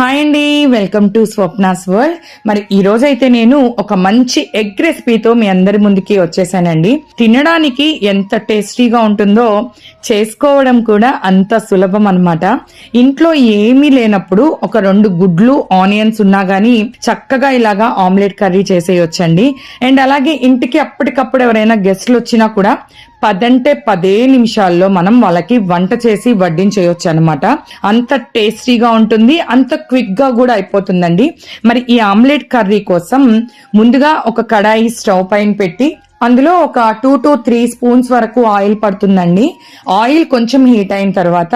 Hi అండి welcome to Swapna's world మరి ఈ రోజు అయితే నేను ఒక మంచి ఎగ్ రెసిపీతో మీ అందరి ముందుకి వచ్చేసానండి. తినడానికి ఎంత టేస్టీగా ఉంటుందో చేసుకోవడం కూడా అంత సులభం అన్నమాట. ఇంట్లో ఏమీ లేనప్పుడు ఒక రెండు గుడ్లు ఆనియన్స్ ఉన్నా కానీ చక్కగా ఇలాగా ఆమ్లెట్ కర్రీ చేసేయొచ్చండి. అండ్ అలాగే ఇంటికి అప్పటికప్పుడు ఎవరైనా గెస్ట్లు వచ్చినా కూడా పదంటే పదే నిమిషాల్లో మనం వాళ్ళకి వంట చేసి వడ్డించేయొచ్చు అనమాట అంత టేస్టీగా ఉంటుంది అంత క్విక్గా కూడా అయిపోతుందండి. మరి ఈ ఆమ్లెట్ కర్రీ కోసం ముందుగా ఒక కడాయి స్టవ్ పైన పెట్టి అందులో ఒక టూ టు త్రీ స్పూన్స్ వరకు ఆయిల్ పడుతుందండి. ఆయిల్ కొంచెం హీట్ అయిన తర్వాత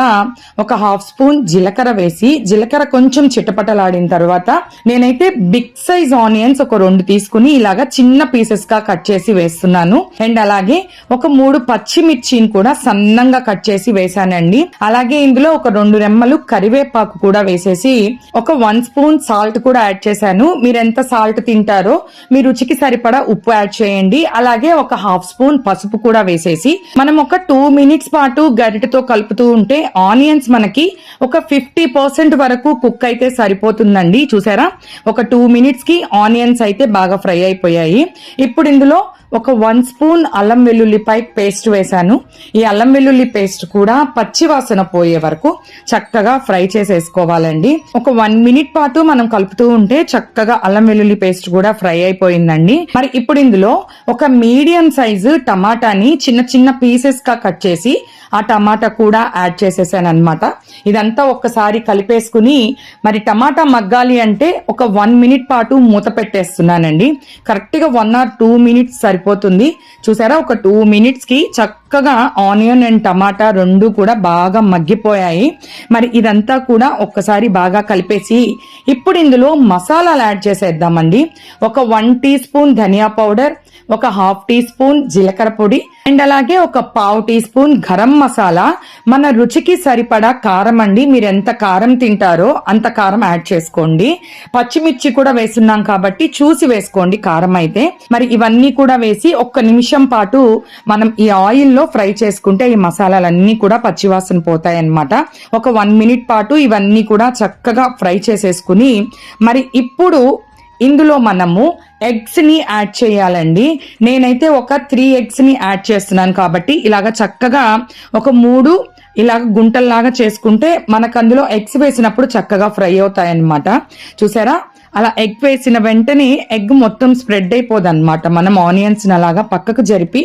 ఒక హాఫ్ స్పూన్ జీలకర్ర వేసి జీలకర్ర కొంచెం చిటపటలాడిన తర్వాత నేనైతే బిగ్ సైజ్ ఆనియన్స్ ఒక రెండు తీసుకుని ఇలాగా చిన్న పీసెస్గా కట్ చేసి వేస్తున్నాను. అండ్ అలాగే ఒక మూడు పచ్చిమిర్చిని కూడా సన్నంగా కట్ చేసి వేసానండి అలాగే ఇందులో ఒక రెండు రెమ్మలు కరివేపాకు కూడా వేసేసి ఒక వన్ స్పూన్ సాల్ట్ కూడా యాడ్ చేశాను. మీరు ఎంత సాల్ట్ తింటారో మీ రుచికి సరిపడా ఉప్పు యాడ్ చేయండి. అలా అలాగే ఒక హాఫ్ స్పూన్ పసుపు కూడా వేసేసి మనం ఒక టూ మినిట్స్ పాటు గరిటతో కలుపుతూ ఉంటే ఆనియన్స్ మనకి ఒక ఫిఫ్టీ పర్సెంట్ వరకు కుక్ అయితే సరిపోతుందండి. చూసారా? ఒక టూ మినిట్స్కి ఆనియన్స్ అయితే బాగా ఫ్రై అయిపోయాయి. ఇప్పుడు ఇందులో ఒక వన్ స్పూన్ అల్లం వెల్లుల్లిపై పేస్ట్ వేశాను. ఈ అల్లం వెల్లుల్లి పేస్ట్ కూడా పచ్చి వాసన పోయే వరకు చక్కగా ఫ్రై చేసేసుకోవాలండి. ఒక వన్ మినిట్ పాటు మనం కలుపుతూ ఉంటే చక్కగా అల్లం వెల్లుల్లి పేస్ట్ కూడా ఫ్రై అయిపోయిందండి. మరి ఇప్పుడు ఇందులో ఒక మీడియం సైజు టమాటాని చిన్న చిన్న పీసెస్గా కట్ చేసి ఆ టమాటా కూడా యాడ్ చేసేసాను అనమాట ఇదంతా ఒక్కసారి కలిపేసుకుని మరి టమాటా మగ్గాలి అంటే ఒక వన్ మినిట్ పాటు మూత పెట్టేస్తున్నానండి. కరెక్ట్గా వన్ ఆర్ టూ మినిట్స్ సరిపోతుంది. చూసారా? ఒక టూ మినిట్స్కి చక్కగా ఆనియన్ అండ్ టమాటా రెండు కూడా బాగా మగ్గిపోయాయి. మరి ఇదంతా కూడా ఒక్కసారి బాగా కలిపేసి ఇప్పుడు ఇందులో మసాలాలు యాడ్ చేసేద్దామండి. ఒక వన్ టీ స్పూన్ ధనియా పౌడర్ ఒక హాఫ్ టీ స్పూన్ జీలకర్ర పొడి అండ్ అలాగే ఒక పావు టీ స్పూన్ గరం మసాలా. మన రుచికి సరిపడా కారం అండి. మీరు ఎంత కారం తింటారో అంత కారం యాడ్ చేసుకోండి. పచ్చిమిర్చి కూడా వేస్తున్నాం కాబట్టి చూసి వేసుకోండి కారం అయితే. మరి ఇవన్నీ కూడా వేసి ఒక్క నిమిషం పాటు మనం ఈ ఆయిల్లో ఫ్రై చేసుకుంటే ఈ మసాలాలన్నీ కూడా పచ్చివాసన పోతాయి అన్నమాట ఒక వన్ మినిట్ పాటు ఇవన్నీ కూడా చక్కగా ఫ్రై చేసేసుకుని మరి ఇప్పుడు ఇందులో మనము ఎగ్స్ని యాడ్ చేయాలండి. నేనైతే ఒక త్రీ ఎగ్స్ని యాడ్ చేస్తున్నాను కాబట్టి ఇలాగ చక్కగా ఒక మూడు ఇలాగ గుంటల్లాగా చేసుకుంటే మనకు అందులో ఎగ్స్ వేసినప్పుడు చక్కగా ఫ్రై అవుతాయన్నమాట. చూసారా? అలా ఎగ్ వేసిన వెంటనే ఎగ్ మొత్తం స్ప్రెడ్ అయిపోదు అనమాట మనం ఆనియన్స్ అలాగా పక్కకు జరిపి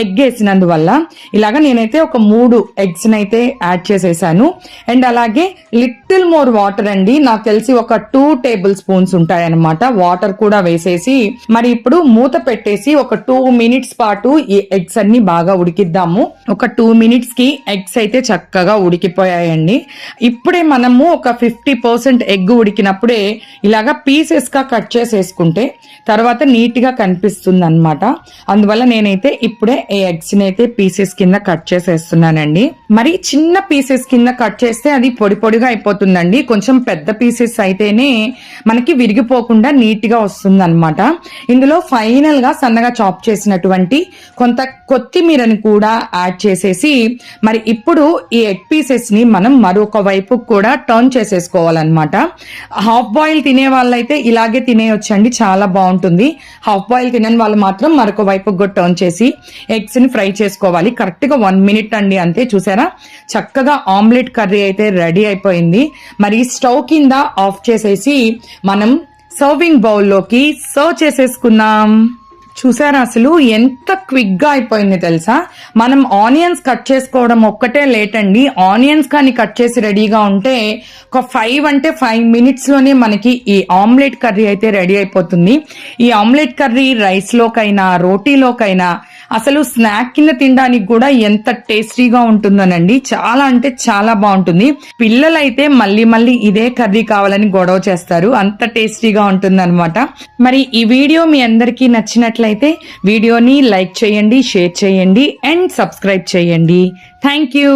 ఎగ్ వేసినందువల్ల. ఇలాగా నేనైతే ఒక మూడు ఎగ్స్ అయితే యాడ్ చేసేసాను. అండ్ అలాగే లిటిల్ మోర్ వాటర్ అండి. నాకు తెలిసి ఒక టూ టేబుల్ స్పూన్స్ ఉంటాయన్నమాట. వాటర్ కూడా వేసేసి మరి ఇప్పుడు మూత పెట్టేసి ఒక టూ మినిట్స్ పాటు ఈ ఎగ్స్ అన్ని బాగా ఉడికిద్దాము. ఒక టూ మినిట్స్కి ఎగ్స్ అయితే చక్కగా ఉడికిపోయాయండి. ఇప్పుడే మనము ఒక ఫిఫ్టీ పర్సెంట్ ఎగ్ ఉడికినప్పుడే ఇలాగా పీసెస్గా కట్ చేసేసుకుంటే తర్వాత నీట్గా కనిపిస్తుంది అనమాట అందువల్ల నేనైతే ఇప్పుడే ఈ ఎగ్స్ని అయితే పీసెస్ కింద కట్ చేసేస్తున్నానండి. మరి చిన్న పీసెస్ కింద కట్ చేస్తే అది పొడి పొడిగా అయిపోతుందండి. కొంచెం పెద్ద పీసెస్ అయితేనే మనకి విరిగిపోకుండా నీట్గా వస్తుంది అనమాట ఇందులో ఫైనల్గా సన్నగా చాప్ చేసినటువంటి కొంత కొత్తిమీరని కూడా యాడ్ చేసేసి మరి ఇప్పుడు ఈ ఎగ్ పీసెస్ని మనం మరొక వైపు కూడా టర్న్ చేసేసుకోవాలన్నమాట. హాఫ్ బాయిల్ తినే వాళ్ళ అయితే ఇలాగే తినేయొచ్చండి. చాలా బాగుంటుంది. హాఫ్ బాయిల్ తినని వాళ్ళు మాత్రం మరొక వైపు కూడా టర్న్ చేసి ఎగ్స్ని ఫ్రై చేసుకోవాలి. కరెక్ట్గా వన్ మినిట్ అండి అంతే చూసారా? చక్కగా ఆమ్లెట్ కర్రీ అయితే రెడీ అయిపోయింది. మరి స్టవ్ కింద ఆఫ్ చేసేసి మనం సర్వింగ్ బౌల్లోకి సర్వ్ చేసేసుకున్నాం చూసారా అసలు ఎంత క్విక్గా అయిపోయింది తెలుసా? మనం ఆనియన్స్ కట్ చేసుకోవడం ఒక్కటే లేట్ అండి ఆనియన్స్ కానీ కట్ చేసి రెడీగా ఉంటే ఒక ఫైవ్ అంటే ఫైవ్ మినిట్స్లోనే మనకి ఈ ఆమ్లెట్ కర్రీ అయితే రెడీ అయిపోతుంది. ఈ ఆమ్లెట్ కర్రీ రైస్లోకైనా రోటీలోకైనా అసలు స్నాక్ కింద తినడానికి కూడా ఎంత టేస్టీగా ఉంటుందోనండి. చాలా అంటే చాలా బాగుంటుంది. పిల్లలైతే మళ్ళీ మళ్ళీ ఇదే కర్రీ కావాలని గొడవ చేస్తారు. అంత టేస్టీగా ఉంటుందన్నమాట. మరి ఈ వీడియో మీ అందరికీ నచ్చినట్లయితే వీడియోని లైక్ చేయండి షేర్ చేయండి అండ్ సబ్స్క్రైబ్ చేయండి. Thank you.